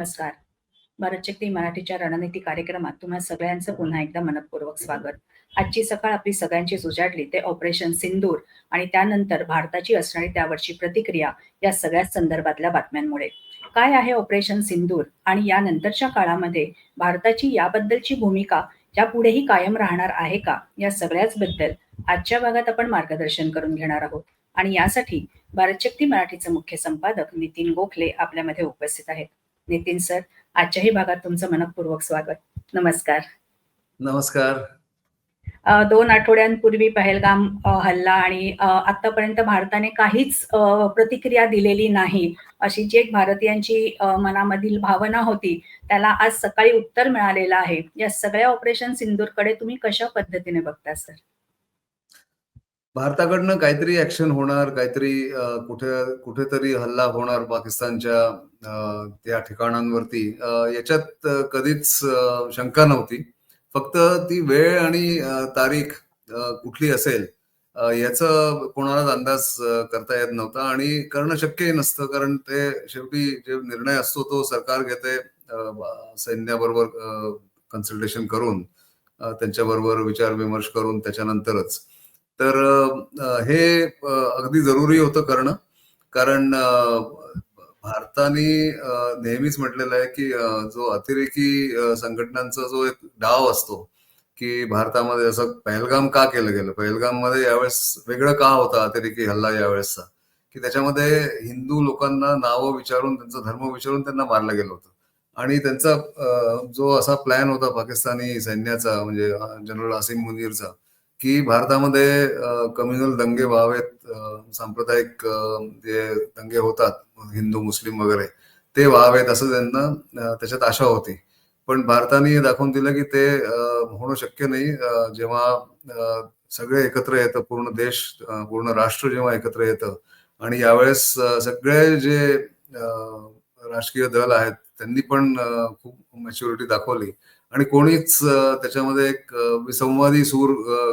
नमस्कार. भारतशक्ती मराठीच्या रणनीती कार्यक्रमात तुम्हा सगळ्यांचं पुन्हा एकदा मनपूर्वक स्वागत. आजची सकाळ आपली सगळ्यांची उजाडली ते ऑपरेशन सिंदूर आणि त्यानंतर भारताची असणारी त्यावरची प्रतिक्रिया या सगळ्या संदर्भातल्या बातम्यांमुळे. काय आहे ऑपरेशन सिंदूर आणि यानंतरच्या काळामध्ये भारताची याबद्दलची भूमिका यापुढेही कायम राहणार आहे का? या सगळ्याच बद्दल आजच्या भागात आपण मार्गदर्शन करून घेणार आहोत आणि यासाठी भारतशक्ती मराठीचे मुख्य संपादक नितीन गोखले आपल्यामध्ये उपस्थित आहेत. नितीन सर, आजच्याही भागात तुमचं मनःपूर्वक स्वागत. नमस्कार. नमस्कार. 2 आठवड्यांपूर्वी पहलगाम हल्ला आणि अ, आत्तापर्यंत भारताने काहीच प्रतिक्रिया दिलेली नाही, अशी जी एक भारतीयांची मनामधील भावना होती, त्याला आज सकाळी उत्तर मिळालेलं आहे. या सगळ्या ऑपरेशन सिंदूरकडे तुम्ही कशा पद्धतीने बघता सर? भारताकडनं काहीतरी ऍक्शन होणार, काहीतरी कुठे कुठेतरी हल्ला होणार पाकिस्तानच्या त्या ठिकाणांवरती याच्यात कधीच शंका नव्हती. फक्त ती वेळ आणि तारीख कुठली असेल याचा कोणालाच अंदाज करता येत नव्हता आणि करणं शक्यही नसतं. कारण ते शेवटी जे निर्णय असतो तो सरकार घेते सैन्याबरोबर कन्सल्टेशन करून त्यांच्याबरोबर विचार-विमर्श करून त्याच्यानंतरच. तर हे अगदी जरुरी होतं करणं. कारण भारताने नेहमीच म्हटलेलं आहे, की जो अतिरेकी संघटनांचा जो एक डाव असतो, की भारतामध्ये असं पहलगाम का केलं गेलं? पहलगाममध्ये यावेळेस वेगळं का होता अतिरेकी हल्ला यावेळेसचा? की त्याच्यामध्ये हिंदू लोकांना नावं विचारून, त्यांचा धर्म विचारून त्यांना मारलं गेलं होतं. आणि त्यांचा जो असा प्लॅन होता पाकिस्तानी सैन्याचा म्हणजे जनरल आसिम मुनीरचा, की भारतामध्ये कम्युनल दंगे व्हावेत, सांप्रदायिक जे दंगे होतात हिंदू, मुस्लिम वगैरे, ते व्हावेत असं त्यांना त्याच्यात आशा होती. पण भारताने दाखवून दिलं, की ते होणं शक्य नाही. जेव्हा सगळे एकत्र येतं, पूर्ण देश, पूर्ण राष्ट्र जेव्हा एकत्र येतं आणि यावेळेस सगळे जे राजकीय दल आहेत, त्यांनी पण खूप मॅच्युरिटी दाखवली आणि कोणीच त्याच्यामध्ये एक विसंवादी सूर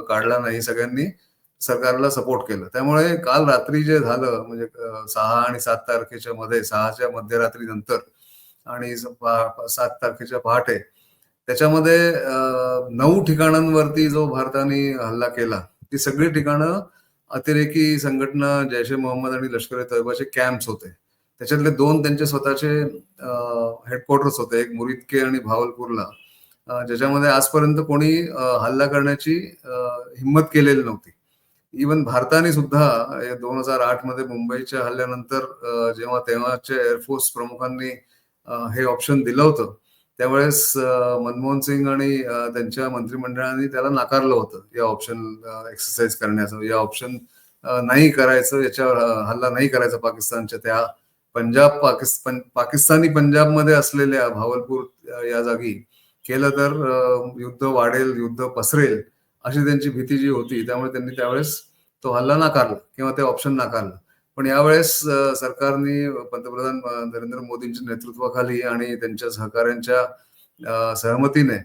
काढला नाही. सगळ्यांनी सरकारला सपोर्ट केलं. त्यामुळे काल रात्री जे झालं म्हणजे सहा आणि सात तारखेच्या मध्ये सहाच्या मध्यरात्री नंतर आणि सात तारखेच्या पहाटे त्याच्यामध्ये नऊ ठिकाणांवरती जो भारताने हल्ला केला, ती सगळी ठिकाणं अतिरेकी संघटना जैश-ए-मोहम्मद आणि लष्कर-ए-तोयबाचे कॅम्प्स होते. त्याच्यातले दोन त्यांचे स्वतःचे हेडक्वार्टर्स होते. एक मुरिदके आणि भावलपूरला ज्याच्यामध्ये आजपर्यंत कोणी हल्ला करण्याची हिंमत हिम्मत केलेली नव्हती. इव्हन भारताने सुद्धा दोन हजार आठमध्ये मुंबईच्या हल्ल्यानंतर जेव्हा तेव्हाच्या एअरफोर्स प्रमुखांनी हे ऑप्शन दिलं होतं, त्यावेळेस मनमोहन सिंग आणि त्यांच्या मंत्रिमंडळाने त्याला नाकारलं होतं. या ऑप्शन एक्सरसाइज करण्याचं. या ऑप्शन नाही करायचं, याच्यावर हल्ला नाही करायचा पाकिस्तानच्या त्या पंजाब पाकिस्तानी पंजाबमध्ये असलेल्या भावलपूर या जागी केलं तर युद्ध वाढेल, युद्ध पसरेल, अशी त्यांची भीती जी होती. त्यामुळे त्यांनी त्यावेळेस तो हल्ला नाकारला किंवा ते ऑप्शन नाकारलं. पण यावेळेस सरकारने पंतप्रधान नरेंद्र मोदींच्या नेतृत्वाखाली आणि त्यांच्या सहकाऱ्यांच्या सहमतीने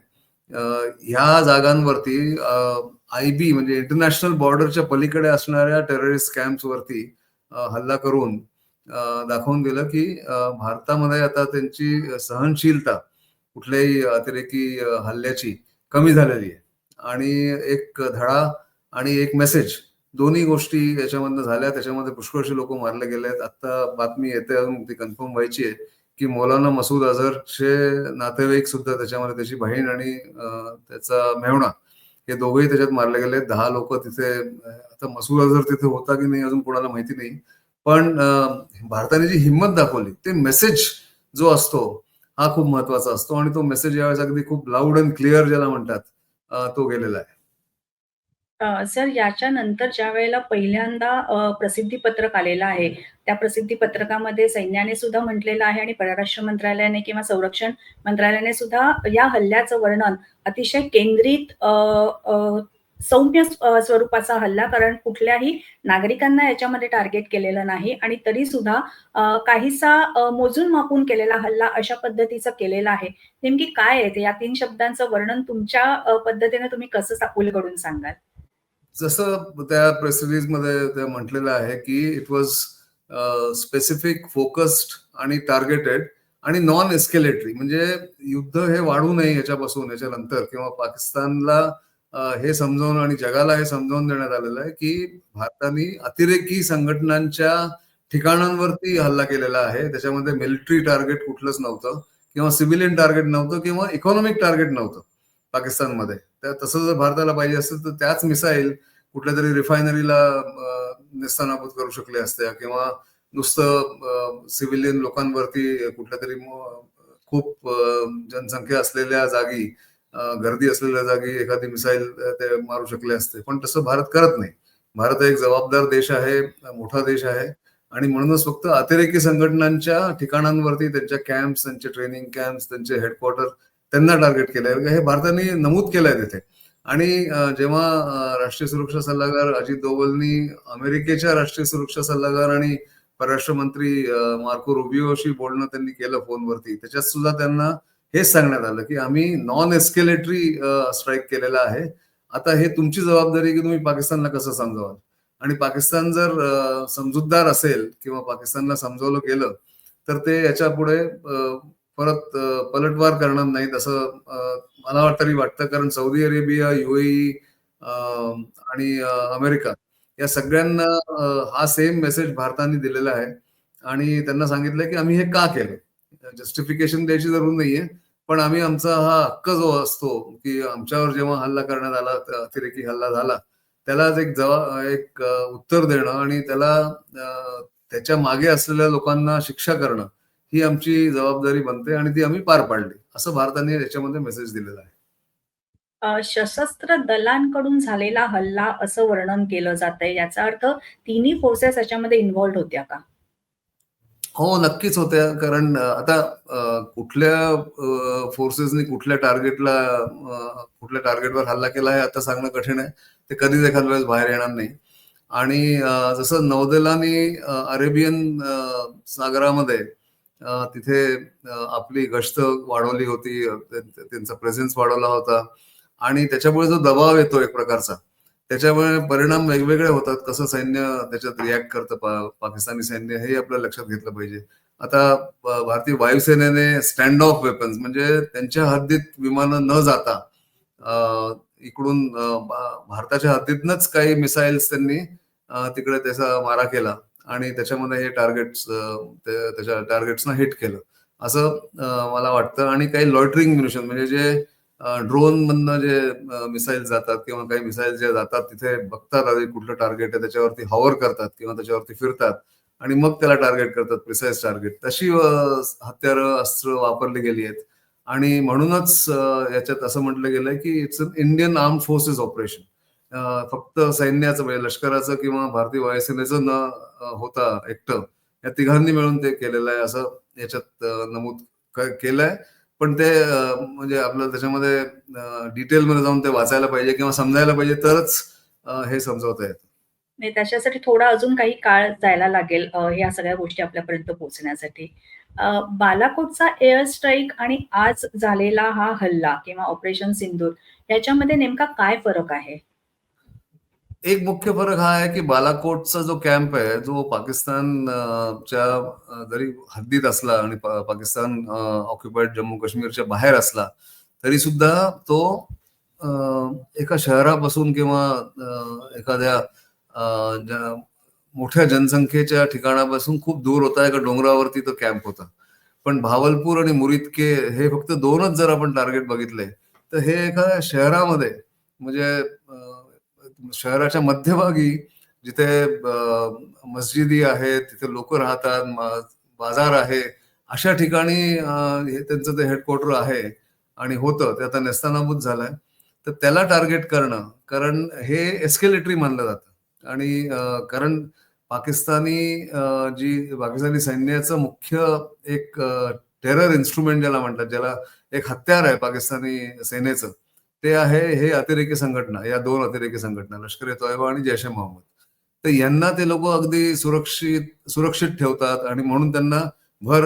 ह्या जागांवरती आय बी म्हणजे इंटरनॅशनल बॉर्डरच्या पलीकडे असणाऱ्या टेररिस्ट कॅम्प्सवरती हल्ला करून दाखवून दिलं, की भारतामध्ये आता त्यांची सहनशीलता कुठल्याही अतिरेकी हल्ल्याची कमी झालेली आहे. आणि एक धडा आणि एक मेसेज दोन्ही गोष्टी याच्यामधनं झाल्या. त्याच्यामध्ये पुष्कळशी लोक मारले गेलेत. आत्ता बातमी येते अजून ती कन्फर्म व्हायची आहे, की मौलाना मसूद अझहरचे नातेवाईक सुद्धा त्याच्यामध्ये त्याची बहीण आणि त्याचा मेहणा हे दोघेही त्याच्यात मारले गेले. दहा लोक तिथे आता मसूद अझहर तिथे होता की नाही अजून कोणाला माहिती नाही. पण भारताने जी हिंमत दाखवली, ते मेसेज जो असतो, हा खूप महत्त्वाचा असतो आणि तो मेसेज यावेळेस अगदी खूप लाऊड अँड क्लिअर ज्याला म्हणतात, तो गेलेला आहे. अ, सर याच्यानंतर ज्यावेळेला पहिल्यांदा प्रसिद्धी पत्रक आलेलं आहे, त्या प्रसिद्धी पत्रकामध्ये सैन्याने सुद्धा म्हटलेलं आहे आणि परराष्ट्र मंत्रालयाने किंवा संरक्षण मंत्रालयाने सुद्धा या हल्ल्याचं वर्णन अतिशय केंद्रित सौम्य स्वरूपाचा हल्ला कारण कुठल्याही नागरिकांना याच्यामध्ये टार्गेट केलेलं नाही आणि तरी सुद्धा काहीसा मोजून-मापून केलेला हल्ला अशा पद्धतीचा केलेला आहे. नेमकी काय आहे ते? या तीन शब्दांचं वर्णन तुमच्या पद्धतीने तुम्ही कसं सा उलगडून सांगाल? जसं त्या प्रेस रिलीजमध्ये ते म्हटलेलं आहे, की इट वॉज स्पेसिफिक, फोकस्ड आणि टार्गेटेड आणि नॉन एस्केलेटरी म्हणजे युद्ध हे वाढू नये याच्यापासून याच्यानंतर किंवा पाकिस्तानला हे समजावून आणि जगाला हे समजावून देण्यात आलेलं आहे की भारताने अतिरेकी संघटनांच्या ठिकाणांवरती हल्ला केलेला आहे. त्याच्यामध्ये मिलिटरी टार्गेट कुठलंच नव्हतं किंवा सिव्हिलियन टार्गेट नव्हतं किंवा इकॉनॉमिक टार्गेट नव्हतं पाकिस्तानमध्ये. तर तसं जर भारताला पाहिजे असतं तर त्याच मिसाईल कुठल्या तरी रिफायनरीला निस्तानाभूत करू शकले असत्या किंवा नुसतं सिव्हिलियन लोकांवरती कुठल्या तरी खूप जनसंख्या असलेल्या जागी गर्दी असलेल्या जागी एखादी मिसाईल ते मारू शकले असते. पण तसं भारत करत नाही. भारत एक जबाबदार देश आहे मोठा देश आहे. आणि म्हणूनच फक्त अतिरेकी संघटनांच्या ठिकाणांवरती त्यांच्या कॅम्प्स त्यांचे ट्रेनिंग कॅम्प्स त्यांचे हेडक्वार्टर त्यांना टार्गेट केलंय हे भारताने नमूद केलंय तिथे. आणि जेव्हा राष्ट्रीय सुरक्षा सल्लागार अजित दोवलनी अमेरिकेच्या राष्ट्रीय सुरक्षा सल्लागार आणि परराष्ट्र मंत्री मार्को रुबिओशी बोलणं त्यांनी केलं फोनवरती त्याच्यात सुद्धा त्यांना हेच सांगण्यात आलं की आम्ही नॉन एस्केलेटरी स्ट्राईक केलेला आहे. आता हे तुमची जबाबदारी की तुम्ही पाकिस्तानला कसं समजावाल? आणि पाकिस्तान जर समजूतदार असेल किंवा पाकिस्तानला समजवलं गेलं तर ते याच्यापुढे परत पलटवार करणार नाहीत असं मला तरी वाटतं. कारण सौदी अरेबिया युएई आणि अमेरिका या सगळ्यांना हा सेम मेसेज भारताने दिलेला आहे. आणि त्यांना सांगितलं की आम्ही हे का केलं? जस्टिफिकेशन द्यायची जरूर नाहीये. पण आम्ही आमचा हा हक्क जो असतो की आमच्यावर जेव्हा हल्ला करण्यात आला अतिरेकी हल्ला झाला त्यालाच एक जवा एक उत्तर देणं आणि त्याला त्याच्यामागे असलेल्या लोकांना शिक्षा करणं ही आमची जबाबदारी बनते आणि ती आम्ही पार पाडली असं भारताने याच्यामध्ये मेसेज दिलेला आहे. सशस्त्र दलांकडून झालेला हल्ला असं वर्णन केलं जातंय याचा अर्थ तिन्ही फोर्सेस याच्यामध्ये इन्व्हॉल्ड होत्या का? हो नक्कीच होत्या. कारण आता कुठल्या फोर्सेसनी कुठल्या टार्गेटला कुठल्या टार्गेटवर हल्ला केला हे आता सांगणं कठीण आहे. ते कधीच एखाद्या वेळेस बाहेर येणार नाही. आणि जसं नौदलाने अरेबियन सागरामध्ये तिथे आपली गस्त वाढवली होती. त्यां- त्यांचा प्रेझेन्स वाढवला होता. आणि त्याच्यामुळे जो दबाव येतो एक प्रकारचा त्याच्यामुळे परिणाम वेगवेगळे होतात कसं सैन्य त्याच्यात रिॲक्ट करतं पा- पाकिस्तानी सैन्य हे आपल्या लक्षात घेतलं पाहिजे. आता भारतीय वायुसेनेने स्टँड ऑफ वेपन्स म्हणजे त्यांच्या हद्दीत विमानं न जाता इकडून भारताच्या हद्दीतनच काही मिसाईल्स त्यांनी तिकडे त्याचा मारा केला आणि त्याच्यामध्ये हे टार्गेट्स त्याच्या टार्गेट्सना हिट केलं. असं मला वाटतं. आणि काही लॉटरिंग म्युनिशन म्हणजे जे ड्रोन मधनं जे मिसाईल जातात किंवा काही मिसाईल जे जातात तिथे बघतात आधी कुठलं टार्गेट आहे त्याच्यावरती हॉवर करतात किंवा त्याच्यावरती फिरतात आणि मग त्याला टार्गेट करतात प्रिसाईज टार्गेट तशी हत्यार अस्त्र वापरली गेली आहेत. आणि म्हणूनच याच्यात असं म्हटलं गेलंय की it's an Indian arm forces operation फक्त सैन्याचं म्हणजे लष्कराचं किंवा भारतीय वायुसेनेचं न होता एकटं. या तिघांनी मिळून ते केलेलं आहे असं याच्यात नमूद केलंय. पण ते म्हणजे आपलं त्याच्यामध्ये डिटेलमध्ये जाऊन ते वाचायला पाहिजे किंवा समजायला पाहिजे तरच हे समजवता येतं. नाही त्याच्यासाठी थोडा अजून काही काळ जायला लागेल ह्या सगळ्या गोष्टी आपल्यापर्यंत पोहोचण्यासाठी. बालाकोटचा एअर स्ट्राईक आणि आज झालेला हा हल्ला किंवा ऑपरेशन सिंदूर याच्यामध्ये नेमका काय फरक आहे? एक मुख्य फरक हा आहे की बालाकोटचा जो कॅम्प आहे जो पाकिस्तान च्या जरी हद्दीत असला आणि पाकिस्तान ऑक्युपाईड जम्मू काश्मीरच्या बाहेर असला तरी सुद्धा तो एका शहरापासून किंवा एखाद्या मोठ्या जनसंख्येच्या ठिकाणापासून खूप दूर होता एका डोंगरावरती तो कॅम्प होता. पण भावलपूर आणि मुरितके हे फक्त दोनच जर आपण टार्गेट बघितले तर हे एका शहरामध्ये म्हणजे शहराच्या मध्यभागी जिथे मस्जिदी आहेत तिथे लोक राहतात बाजार आहे अशा ठिकाणी हे त्यांचं ते हेडक्वार्टर आहे आणि होतं ते आता नेस्तानाबूत झालंय तर त्याला टार्गेट करणं कारण हे एस्केलेटरी मानलं जातं. आणि कारण पाकिस्तानी जी पाकिस्तानी सैन्याचं मुख्य एक टेरर इन्स्ट्रुमेंट ज्याला म्हणतात ज्याला एक हत्यार आहे पाकिस्तानी सेनेचं ते आहे हे अतिरेकी संघटना या दोन अतिरेकी संघटना लष्कर ए तोयबा आणि जैश ए मोहम्मद. तर यांना ते लोक अगदी सुरक्षित सुरक्षित ठेवतात आणि म्हणून त्यांना भर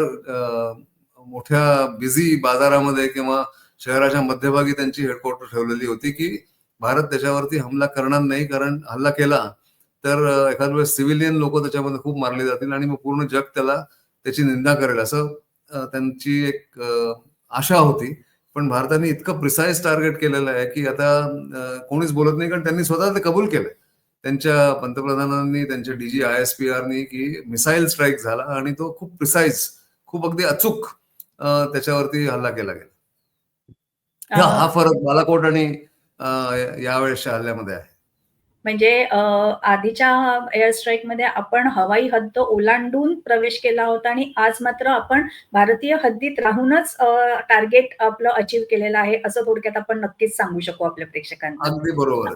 मोठ्या बिझी बाजारामध्ये किंवा शहराच्या मध्यभागी त्यांची हेडक्वार्टर ठेवलेली होती की भारत त्याच्यावरती हमला करणार नाही कारण हल्ला केला तर एखाद्या वेळेस सिव्हिलियन लोक त्याच्यामध्ये खूप मारले जातील आणि मग पूर्ण जग त्याला त्याची निंदा करेल. असं त्यांची एक आशा होती. पण भारताने इतकं प्रिसाईज टार्गेट केलेलं आहे की आता कोणीच बोलत नाही कारण त्यांनी स्वतः ते कबूल केलंय. त्यांच्या पंतप्रधानांनी त्यांच्या डीजी आय एस पी आरनी की मिसाईल स्ट्राईक झाला आणि तो खूप प्रिसाईज खूप अगदी अचूक त्याच्यावरती हल्ला केला गेला. हा फरक बालाकोट आणि यावेळेसच्या हल्ल्यामध्ये आहे. म्हणजे आधीच्या एअर स्ट्राईकमध्ये आपण हवाई हद्द ओलांडून प्रवेश केला होता आणि आज मात्र आपण भारतीय हद्दीत राहूनच टार्गेट आपलं अचीव्ह केलेलं आहे असं थोडक्यात आपण नक्कीच सांगू शकू आपल्या प्रेक्षकांना अगदी बरोबर.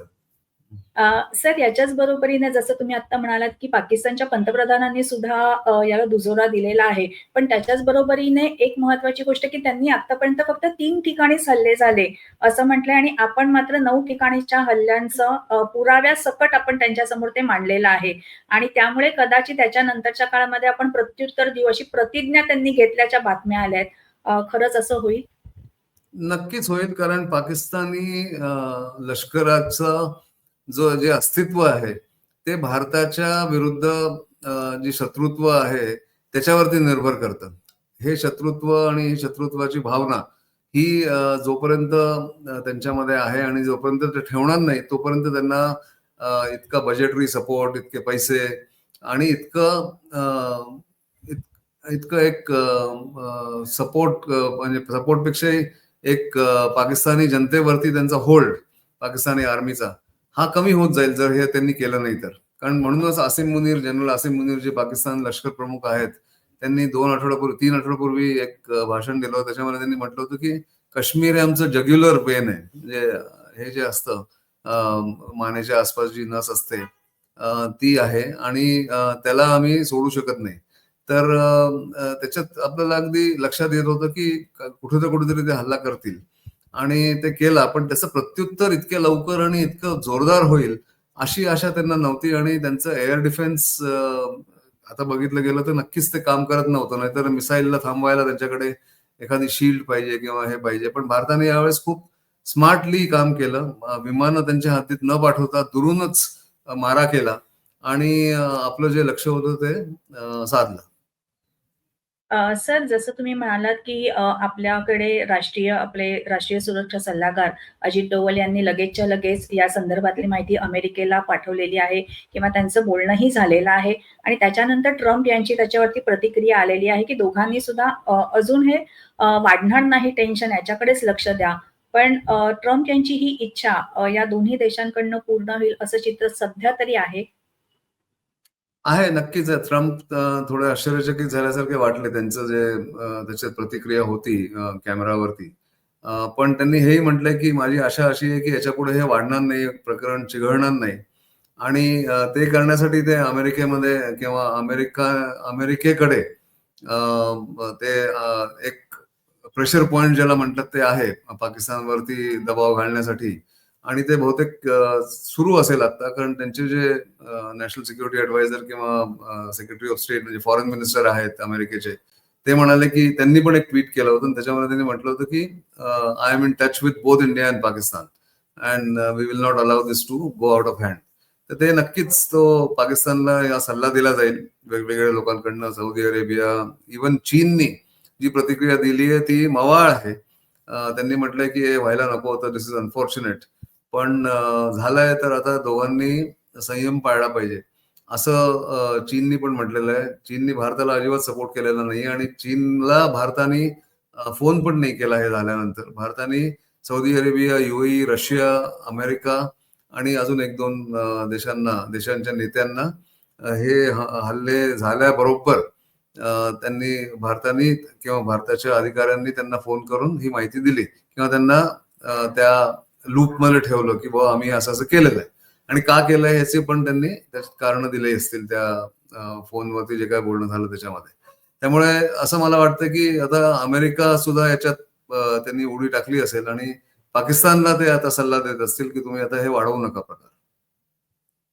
सर याच्याच बरोबरीने जसं तुम्ही आता म्हणालात की पाकिस्तानच्या पंतप्रधानांनी सुद्धा याला दुजोरा दिलेला आहे. पण त्याच्याच बरोबरीने एक महत्वाची गोष्ट की त्यांनी आतापर्यंत फक्त तीन ठिकाणीच हल्ले झाले असं म्हटलंय. आणि आपण मात्र नऊ ठिकाणीच्या हल्ल्यांचं पुराव्या सकट आपण त्यांच्यासमोर ते मांडलेलं आहे. आणि त्यामुळे कदाचित त्याच्यानंतरच्या काळामध्ये आपण प्रत्युत्तर देऊ अशी प्रतिज्ञा त्यांनी घेतल्याच्या बातम्या आल्या आहेत खरंच असं होईल? नक्कीच होईल कारण पाकिस्तानी लष्कराचं जो जे अस्तित्व आहे ते भारताच्या विरुद्ध जे शत्रुत्व आहे त्याच्यावरती निर्भर करतं. हे शत्रुत्व आणि शत्रुत्वाची भावना ही जोपर्यंत त्यांच्यामध्ये आहे आणि जोपर्यंत ते ठेवणार नाही तोपर्यंत त्यांना इतका बजेटरी सपोर्ट इतके पैसे आणि इतकं इतकं एक सपोर्ट म्हणजे सपोर्टपेक्षाही एक पाकिस्तानी जनतेवरती त्यांचा होल्ड पाकिस्तानी आर्मीचा हा कमी होत जाईल जर हे त्यांनी केलं नाही तर. कारण म्हणूनच आसिम मुनीर जनरल आसिम मुनीर जे पाकिस्तान लष्कर प्रमुख आहेत त्यांनी दोन आठवड्यापूर्वी तीन आठवड्यापूर्वी एक भाषण दिलं होतं. त्याच्यामध्ये त्यांनी म्हटलं होतं की काश्मीर हे आमचं जग्युलर पेन आहे. म्हणजे हे जे असतं मानेच्या आसपास जी नस असते ती आहे आणि त्याला आम्ही सोडू शकत नाही. तर त्याच्यात आपल्याला अगदी लक्षात येत होतं की कुठे तर कुठेतरी ते हल्ला करतील. आणि ते केला पण त्याचं प्रत्युत्तर इतक्या लवकर आणि इतकं जोरदार होईल अशी आशा त्यांना नव्हती आणि त्यांचं एअर डिफेन्स आता बघितलं गेलं तर नक्कीच ते काम करत नव्हतं नाहीतर मिसाईलला थांबवायला त्यांच्याकडे एखादी शील्ड पाहिजे किंवा हे पाहिजे. पण भारताने यावेळेस खूप स्मार्टली काम केलं. विमानं त्यांच्या हद्दीत न पाठवता दुरूनच मारा केला आणि आपलं जे लक्ष होतं ते साधलं. अ, सर जसं तुम्ही म्हणालात, की अ, आपल्याकडे राष्ट्रीय आपले राष्ट्रीय सुरक्षा सल्लागार अजित डोवल यांनी लगेचच्या लगेच या संदर्भातली माहिती अमेरिकेला पाठवलेली आहे किंवा त्यांचं बोलणंही झालेलं आहे आणि त्याच्यानंतर ट्रम्प यांची त्याच्यावरती प्रतिक्रिया आलेली आहे, की दोघांनी सुद्धा अ, अजून हे अ, वाढणार नाही टेन्शन याच्याकडेच लक्ष द्या. पण अ, ट्रम्प यांची ही इच्छा अ, या दोन्ही देशांकडनं पूर्ण होईल असं चित्र सध्या तरी आहे. आहे नक्कीच आहे. ट्रम्प अ, थोडे आश्चर्यचकित झाल्यासारखे वाटले त्यांचं जे अ, त्याच्यात प्रतिक्रिया होती अ, कॅमेरावरती. अ, पण त्यांनी हेही म्हटलंय की माझी आशा अशी आहे की याच्यापुढे हे वाढणार नाही प्रकरण चिघळणार नाही. आणि अ, ते करण्यासाठी ते अमेरिकेमध्ये किंवा अमेरिका अमेरिकेकडे अ, ते अ, एक प्रेशर पॉइंट ज्याला म्हणतात ते आहे पाकिस्तानवरती दबाव घालण्यासाठी. आणि ते बहुतेक सुरू असेल आता कारण त्यांचे जे नॅशनल सिक्युरिटी ऍडवायझर किंवा सेक्रेटरी ऑफ स्टेट म्हणजे फॉरेन मिनिस्टर आहेत अमेरिकेचे ते म्हणाले की त्यांनी पण एक ट्विट केलं होतं त्याच्यामध्ये त्यांनी म्हटलं होतं की I am in touch with both India and Pakistan and we will not allow this to go out of hand तर ते नक्कीच तो पाकिस्तानला या सल्ला दिला जाईल वेगवेगळ्या लोकांकडनं सौदी अरेबिया इवन चीननी जी प्रतिक्रिया दिली आहे ती मवाळ आहे. त्यांनी म्हटलंय की हे व्हायला नको होतं दिस इज अनफॉर्च्युनेट पण झालंय तर आता दोघांनी संयम पाळला पाहिजे. असं चीननी पण म्हटलेलं आहे. चीननी भारताला अजिबात सपोर्ट केलेला नाही आणि चीनला भारताने फोन पण नाही केला हे झाल्यानंतर. भारताने Saudi Arabia UAE Russia America आणि अजून एक दोन देशांना देशांच्या नेत्यांना हे हल्ले झाल्याबरोबर त्यांनी भारताने किंवा भारताच्या अधिकाऱ्यांनी त्यांना फोन करून ही माहिती दिली किंवा त्यांना त्या लूपमध्ये ठेवलं की बाबा आम्ही असं असं केलेलं आहे. आणि का केलंय याचे पण त्यांनी त्याच्यात कारण दिले असतील त्या फोनवरती जे काय बोलणं झालं त्याच्यामध्ये. त्यामुळे असं मला वाटतं की आता अमेरिका सुद्धा याच्यात त्यांनी उडी टाकली असेल आणि पाकिस्तानला ते आता सल्ला देत असतील की तुम्ही आता हे वाढवू नका प्रकार.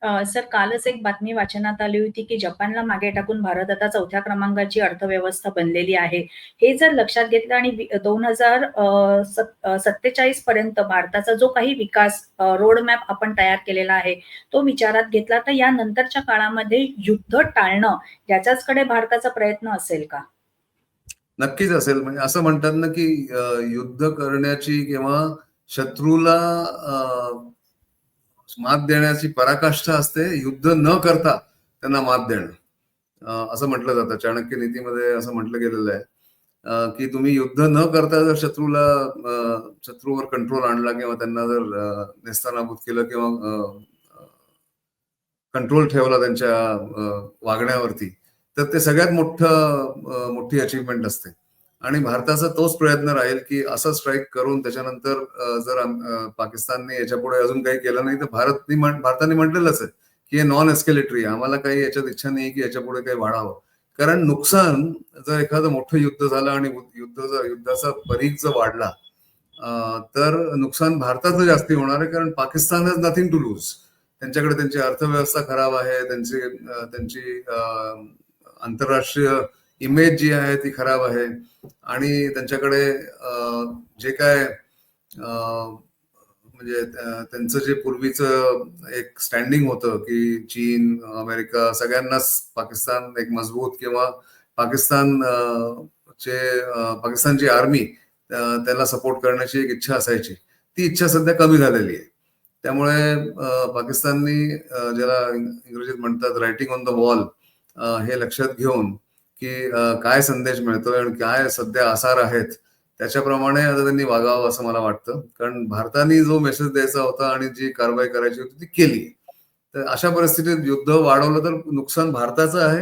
सर कालच एक बातमी वाचनात आली होती, की जपानला मागे टाकून भारत आता चौथ्या क्रमांकाची अर्थव्यवस्था बनलेली आहे. हे जर लक्षात घेतलं आणि दोन हजार सत्तेचाळीस पर्यंत भारताचा जो काही विकास रोडमॅप रोड मॅप आपण तयार केलेला आहे, तो विचारात घेतला तर या नंतरच्या काळामध्ये युद्ध टाळणं याच्याचकडे भारताचा प्रयत्न असेल का? नक्कीच असेल म्हणजे असं म्हणतात ना की युद्ध करण्याची किंवा शत्रूला मात देण्याची पराकाष्ठा असते युद्ध न करता त्यांना मात देणं. असं म्हटलं जातं. चाणक्य नीतीमध्ये असं म्हटलं गेलेलं आहे. की तुम्ही युद्ध न करता जर शत्रूला शत्रूवर कंट्रोल आणला किंवा त्यांना जर नेस्तानाभूत केलं किंवा कंट्रोल ठेवला त्यांच्या वागण्यावरती तर ते सगळ्यात मोठं मोठी अचीवमेंट असते. आणि भारताचा तोच प्रयत्न राहील की असा स्ट्राईक करून त्याच्यानंतर जर पाकिस्तानने याच्यापुढे अजून काही केलं नाही तर भारतनी भारताने म्हटलेलंच आहे की हे नॉन एस्केलेटरी आम्हाला काही याच्यात इच्छा नाही की याच्यापुढे काही वाढावं. कारण नुकसान जर एखादं मोठं युद्ध झालं आणि युद्ध जर युद्धाचा परीघ जर वाढला तर नुकसान भारताचं जास्ती होणार आहे कारण Pakistan has nothing to lose त्यांच्याकडे त्यांची अर्थव्यवस्था खराब आहे त्यांची त्यांची आंतरराष्ट्रीय इमेज जी आहे ती खराब आहे. आणि त्यांच्याकडे जे काय म्हणजे त्यांचं जे पूर्वीचं एक स्टँडिंग होतं की चीन अमेरिका सगळ्यांनाच पाकिस्तान एक मजबूत किंवा पाकिस्तान चे पाकिस्तानची आर्मी त्याला सपोर्ट करण्याची एक इच्छा असायची. ती इच्छा सध्या कमी झालेली आहे. त्यामुळे पाकिस्ताननी ज्याला इंग्रजीत म्हणतात रायटिंग ऑन द वॉल हे लक्षात घेऊन की काय संदेश मिळतोय आणि काय सध्या आसार आहेत त्याच्याप्रमाणे आता त्यांनी वागावं असं मला वाटतं. कारण भारताने जो मेसेज द्यायचा होता आणि जी कारवाई करायची होती ती केली. तर अशा परिस्थितीत युद्ध वाढवलं तर नुकसान भारताचं आहे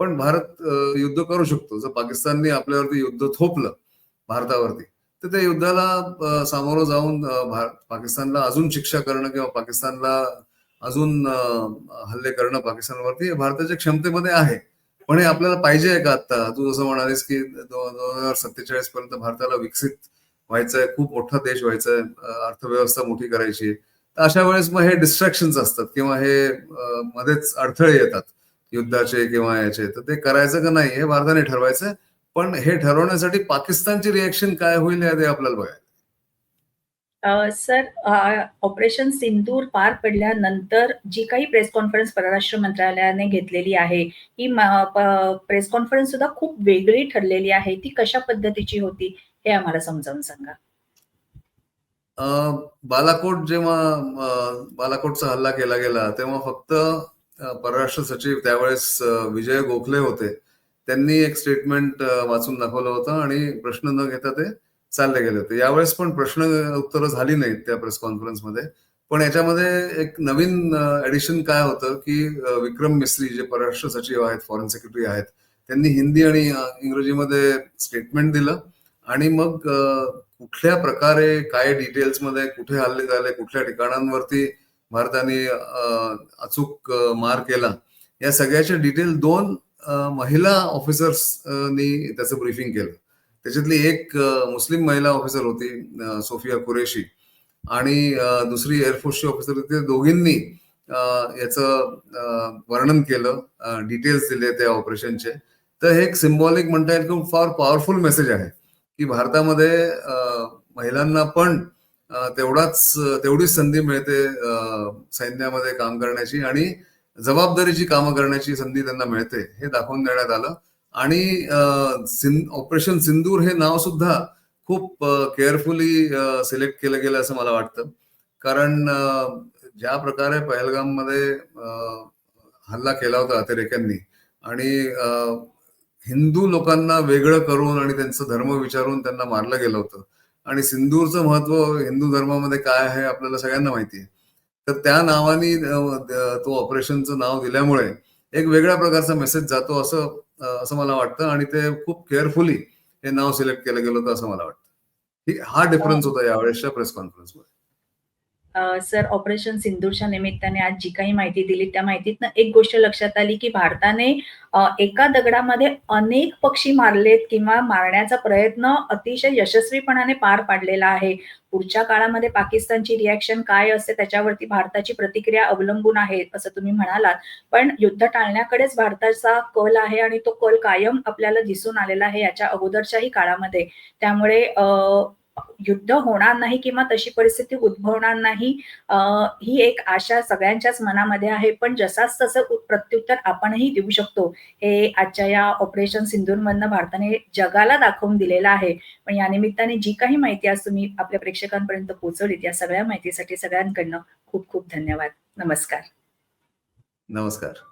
पण भारत युद्ध करू शकतो. जर पाकिस्तानने आपल्यावरती युद्ध थोपलं भारतावरती तर त्या युद्धाला सामोरं जाऊन पाकिस्तानला अजून शिक्षा करणं किंवा पाकिस्तानला अजून हल्ले करणं पाकिस्तानवरती भारताच्या क्षमतेमध्ये आहे. पण हे आपल्याला पाहिजे आहे का आता तू जसं म्हणालीस की दोन हजार सत्तेचाळीस पर्यंत भारताला विकसित व्हायचंय खूप मोठा देश व्हायचा आहे अर्थव्यवस्था मोठी करायची आहे. तर अशा वेळेस मग हे डिस्ट्रॅक्शन्स असतात किंवा हे मध्येच अडथळे येतात युद्धाचे किंवा याचे. तर ते करायचं का नाही हे भारताने ठरवायचं पण हे ठरवण्यासाठी पाकिस्तानची रिएक्शन काय होईल हे आपल्याला बघायचं. सर ऑपरेशन सिंदूर पार पडल्यानंतर जी काही प्रेस कॉन्फरन्स परराष्ट्र मंत्रालयाने घेतलेली आहे ही प्रेस कॉन्फरन्स सुद्धा खूप वेगळी ठरलेली आहे. ती कशा पद्धतीची होती हे आम्हाला समजावून सांगा. बालाकोट जेव्हा बालाकोटचा हल्ला केला गेला तेव्हा फक्त परराष्ट्र सचिव त्यावेळेस विजय गोखले होते. त्यांनी एक स्टेटमेंट वाचून दाखवलं होतं आणि प्रश्न न घेता ते चालले गेले होते यावेळेस पण प्रश्न उत्तरं झाली नाहीत त्या प्रेस कॉन्फरन्समध्ये पण याच्यामध्ये एक नवीन ऍडिशन काय होतं की विक्रम मिस्त्री जे परराष्ट्र सचिव आहेत फॉरेन सेक्रेटरी आहेत त्यांनी हिंदी आणि इंग्रजीमध्ये स्टेटमेंट दिलं आणि मग कुठल्या प्रकारे काय डिटेल्समध्ये कुठे हल्ले झाले कुठल्या ठिकाणांवरती भारताने अचूक मार केला या सगळ्याचे डिटेल दोन महिला ऑफिसर्सनी त्याचं ब्रीफिंग केलं. त्याच्यातली एक मुस्लिम महिला ऑफिसर होती सोफिया कुरेशी. आणि दुसरी एअरफोर्सची ऑफिसर होती. ते दोघींनी याच याचं वर्णन केलं डिटेल्स दिले त्या ऑपरेशनचे तर हे एक सिम्बॉलिक म्हणता येईल की फार पॉवरफुल मेसेज आहे की भारतामध्ये महिलांना पण तेवढाच तेवढीच संधी मिळते सैन्यामध्ये काम करण्याची आणि जबाबदारीची कामं करण्याची संधी त्यांना मिळते हे दाखवून देण्यात आलं. आणि ऑपरेशन सिंदूर हे नाव सुद्धा खूप केअरफुली सिलेक्ट केलं गेलं असं मला वाटतं. कारण ज्या प्रकारे पहलगाममध्ये हल्ला केला होता अतिरेक्यांनी आणि हिंदू लोकांना वेगळं करून आणि त्यांचं धर्म विचारून त्यांना मारलं गेलं होतं. आणि सिंदूरचं महत्त्व हिंदू धर्मामध्ये काय आहे आपल्याला सगळ्यांना माहिती आहे. तर त्या नावाने तो ऑपरेशनचं नाव दिल्यामुळे एक वेगळ्या प्रकारचा मेसेज जातो असं असं मला वाटतं आणि ते खूप केअरफुली हे नाव सिलेक्ट केलं गेलं होतं असं मला वाटतं. हा डिफरन्स होता यावेळेसच्या प्रेस कॉन्फरन्समध्ये सर ऑपरेशन सिंदूरच्या निमित्ताने आज जी काही माहिती दिली त्या माहितीतनं एक गोष्ट लक्षात आली की भारताने एका दगडामध्ये अनेक पक्षी मारलेत किंवा मारण्याचा प्रयत्न अतिशय यशस्वीपणाने पार पाडलेला आहे. पुढच्या काळामध्ये पाकिस्तानची रिॲक्शन काय असते त्याच्यावरती भारताची प्रतिक्रिया अवलंबून आहे असं तुम्ही म्हणालात. पण युद्ध टाळण्याकडेच भारताचा कल आहे आणि तो कल कायम आपल्याला दिसून आलेला आहे याच्या अगोदरच्याही काळामध्ये. त्यामुळे अ, युद्ध होणार नाही किंवा तशी परिस्थिती उद्भवणार नाही ही एक आशा सगळ्यांच्याच मनामध्ये आहे. पण जसाच तसं प्रत्युत्तर आपणही देऊ शकतो. हे आजच्या या ऑपरेशन सिंधूरमधनं भारताने जगाला दाखवून दिलेलं आहे. पण या निमित्ताने जी काही माहिती आज तुम्ही आपल्या प्रेक्षकांपर्यंत पोहोचवलीत या सगळ्या माहितीसाठी सगळ्यांकडनं खूप खूप धन्यवाद. नमस्कार. नमस्कार.